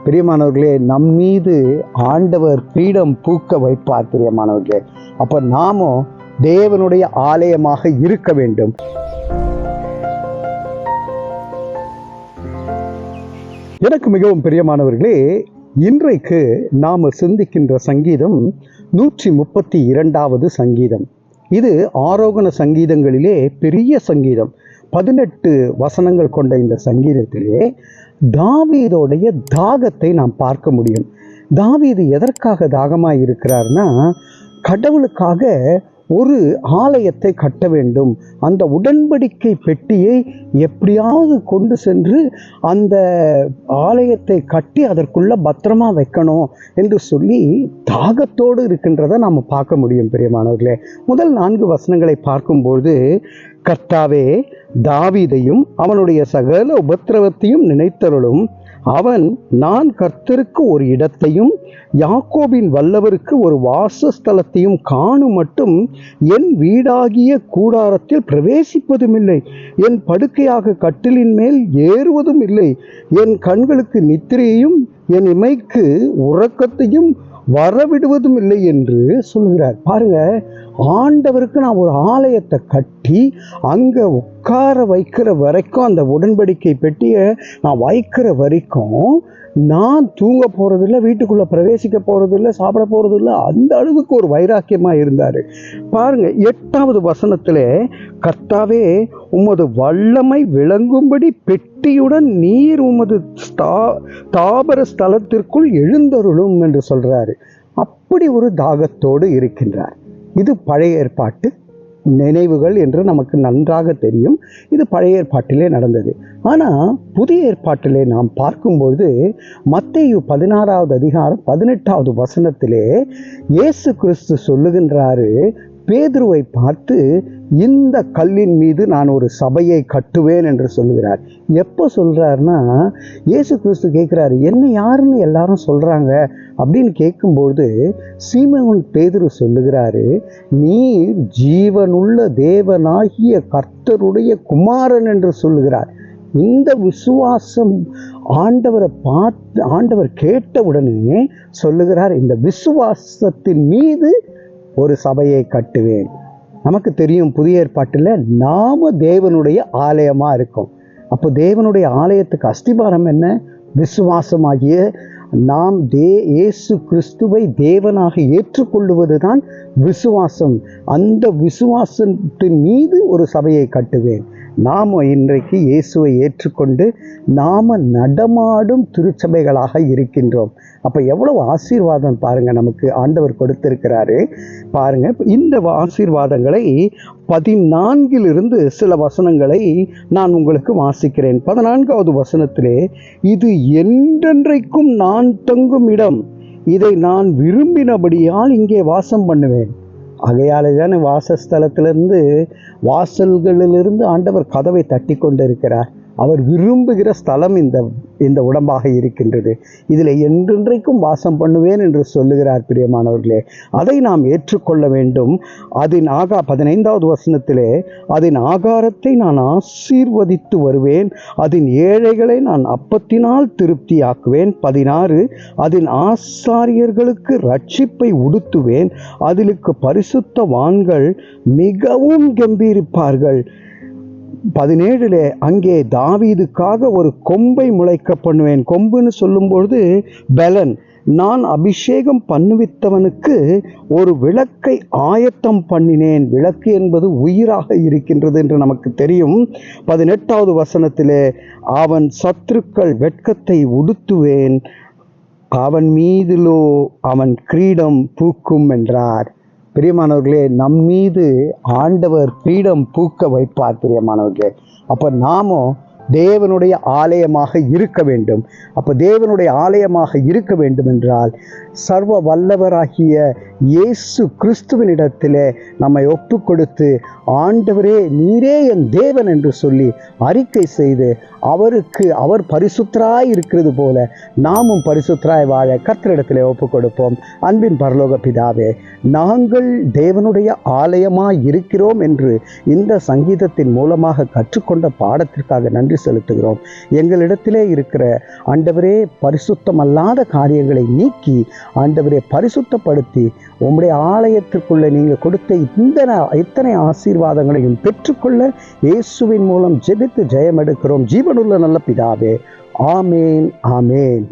பிரியமானவர்களே நம் மீது ஆண்டவர் கிரீடம் பூக்க வைப்பார் பிரியமானவர்களே. அப்ப நாமும் தேவனுடைய ஆலயமாக இருக்க வேண்டும். எனக்கு மிகவும் பிரியமானவர்களே இன்றைக்கு நாம சிந்திக்கின்ற சங்கீதம் நூற்றி முப்பத்தி இரண்டாவது சங்கீதம். இது ஆரோகண சங்கீதங்களிலே பெரிய சங்கீதம். பதினெட்டு வசனங்கள் கொண்ட இந்த சங்கீதத்திலே தாவீதோடைய தாகத்தை நாம் பார்க்க முடியும். தாவீது எதற்காக தாகமாக இருக்கிறார்னா கடவுளுக்காக ஒரு ஆலயத்தை கட்ட வேண்டும். அந்த உடன்படிக்கை பெட்டியை எப்படியாவது கொண்டு சென்று அந்த ஆலயத்தை கட்டி அதற்குள்ள பத்திரமா வைக்கணும் என்று சொல்லி தாகத்தோடு இருக்கின்றதை நாம் பார்க்க முடியும் பெரியமானவர்களே. முதல் நான்கு வசனங்களை பார்க்கும்போது கர்த்தாவே தாவீதையும் அவனுடைய சகல உபத்திரவத்தையும் நினைத்தருளும். அவன் நான் கர்த்தருக்கு ஒரு இடத்தையும் யாக்கோபின் வல்லவருக்கு ஒரு வாசஸ்தலத்தையும் காணும் மட்டும் என் வீடாகிய கூடாரத்தில் பிரவேசிப்பதும் இல்லை என் படுக்கையாக கட்டிலின் மேல் ஏறுவதும் இல்லை என் கண்களுக்கு நித்திரையையும் என் இமைக்கு உறக்கத்தையும் வரவிடுவதும் இல்லை என்று சொல்லுகிறார். பாருங்க ஆண்டவருக்கு நான் ஒரு ஆலயத்தை கட்டி அங்கே உட்கார வைக்கிற வரைக்கும் அந்த உடன்படிக்கை பெட்டியை நான் வைக்கிற வரைக்கும் நான் தூங்க போகிறதில்ல வீட்டுக்குள்ளே பிரவேசிக்க போகிறதில்ல சாப்பிட போகிறதில்ல அந்த அளவுக்கு ஒரு வைராக்கியமாக இருந்தார். பாருங்கள் எட்டாவது வசனத்தில் கர்த்தாவே உமது வல்லமை விளங்கும்படி பெட்டியுடன் நீர் உமது ஸ்தா தாபர ஸ்தலத்திற்குள் எழுந்தருளும் என்று சொல்கிறாரு அப்படி ஒரு தாகத்தோடு இருக்கின்றார். இது பழைய ஏற்பாட்டு. நினைவுகள் என்று நமக்கு நன்றாக தெரியும். இது பழைய ஏற்பாட்டிலே நடந்தது. ஆனால் புதிய ஏற்பாட்டிலே நாம் பார்க்கும்பொழுது மத்தையு பதினாறாவது அதிகாரம் பதினெட்டாவது வசனத்திலே இயேசு கிறிஸ்து சொல்லுகின்றாரு பேதுருவை பார்த்து இந்த கல்லின் மீது நான் ஒரு சபையை கட்டுவேன் என்று சொல்லுகிறார். எப்போ சொல்கிறாருன்னா இயேசு கிறிஸ்து கேட்குறாரு என்ன யாருன்னு எல்லாரும் சொல்கிறாங்க அப்படின்னு கேட்கும்போது சீமகன் பேதுரு சொல்லுகிறாரு நீ ஜீவனுள்ள தேவனாகிய கர்த்தருடைய குமாரன் என்று சொல்லுகிறார். இந்த விசுவாசம் ஆண்டவரை பார்த்து ஆண்டவர் கேட்ட உடனே சொல்லுகிறார் இந்த விசுவாசத்தின் மீது ஒரு சபையை கட்டுவேன். நமக்கு தெரியும் புதிய ஏற்பாட்டில் நாம தேவனுடைய ஆலயமாக இருக்கும். அப்போ தேவனுடைய ஆலயத்துக்கு அஸ்திபாரம் என்ன? விசுவாசமாகிய நாம் தே இயேசு கிறிஸ்துவை தேவனாக ஏற்றுக்கொள்ளுவது தான் விசுவாசம். அந்த விசுவாசத்தின் மீது ஒரு சபையை கட்டுவேன். நாம் இன்றைக்கு இயேசுவை ஏற்றுக்கொண்டு நாம் நடமாடும் திருச்சபைகளாக இருக்கின்றோம். அப்போ எவ்வளவு ஆசீர்வாதம் பாருங்கள் நமக்கு ஆண்டவர் கொடுத்திருக்கிறாரு. பாருங்கள் இந்த ஆசீர்வாதங்களை பதினான்கிலிருந்து சில வசனங்களை நான் உங்களுக்கு வாசிக்கிறேன். பதினான்காவது வசனத்திலே இது என்றென்றைக்கும் நான் தங்கும் இடம். இதை நான் விரும்பினபடியால் இங்கே வாசம் பண்ணுவேன். ஆகையால் தானே வாசஸ்தலத்திலிருந்து வாசல்களிலிருந்து ஆண்டவர் கதவை தட்டி கொண்டிருக்கிறார் அவர் விரும்புகிற ஸ்தலம் இந்த இந்த உடம்பாக இருக்கின்றது. இதில் என்றென்றைக்கும் வாசம் பண்ணுவேன் என்று சொல்லுகிறார் பிரியமானவர்களே. அதை நாம் ஏற்றுக்கொள்ள வேண்டும். அதன் ஆகா பதினைந்தாவது வசனத்திலே அதன் ஆகாரத்தை நான் ஆசீர்வதித்து வருவேன். அதன் ஏழைகளை நான் அப்பத்தினால் திருப்தியாக்குவேன். பதினாறு அதன் ஆசாரியர்களுக்கு ரட்சிப்பை உடுத்துவேன். அதிலுக்கு பரிசுத்த வான்கள் மிகவும் கம்பீரிப்பார்கள். பதினேழுல அங்கே தாவீதுக்காக ஒரு கொம்பை முளைக்க பண்ணுவேன். கொம்புன்னு சொல்லும்பொழுது பலன் நான் அபிஷேகம் பண்ணுவித்தவனுக்கு ஒரு விளக்கை ஆயத்தம் பண்ணினேன். விளக்கு என்பது உயிராக இருக்கின்றது என்று நமக்கு தெரியும். பதினெட்டாவது வசனத்திலே அவன் சத்துருக்கள் வெட்கத்தை உடுத்துவேன் அவன் மீதிலோ அவன் கிரீடம் பூக்கும் என்றார். பிரியமானவர்களே நம் மீது ஆண்டவர் பீடம் பூக்க வைப்பார் பிரியமானவர்களே. அப்போ நாமும் தேவனுடைய ஆலயமாக இருக்க வேண்டும். அப்போ தேவனுடைய ஆலயமாக இருக்க வேண்டும் என்றால் சர்வ வல்லவராகிய இயேசு கிறிஸ்துவனிடத்தில் நம்மை ஒப்பு கொடுத்து ஆண்டவரே நீரே என் தேவன் என்று சொல்லி அறிக்கை செய்து அவருக்கு அவர் பரிசுத்தராய் இருக்கிறது போல நாமும் பரிசுத்தராய் வாழ கத்திரிடத்தில் ஒப்பு கொடுப்போம் அன்பின் பரலோக பிதாவே நாங்கள் தேவனுடைய ஆலயமாக இருக்கிறோம் என்று இந்த சங்கீதத்தின் மூலமாக கற்றுக்கொண்ட பாடத்திற்காக நன்றி நன்றி செலுத்துகிறோம். எங்களிடத்திலே இருக்கிற ஆண்டவரே பரிசுத்தமல்லாத காரியங்களை நீக்கி ஆண்டவரே பரிசுத்தப்படுத்தி உம்முடைய ஆலயத்திற்குள்ளே நீங்கள் கொடுத்த இந்த இத்தனை ஆசீர்வாதங்களையும் பெற்றுக்கொள்ள இயேசுவின் மூலம் ஜெபித்து ஜெயம் எடுக்கிறோம் ஜீவனுள்ள நல்ல பிதாவே. ஆமேன் ஆமேன்.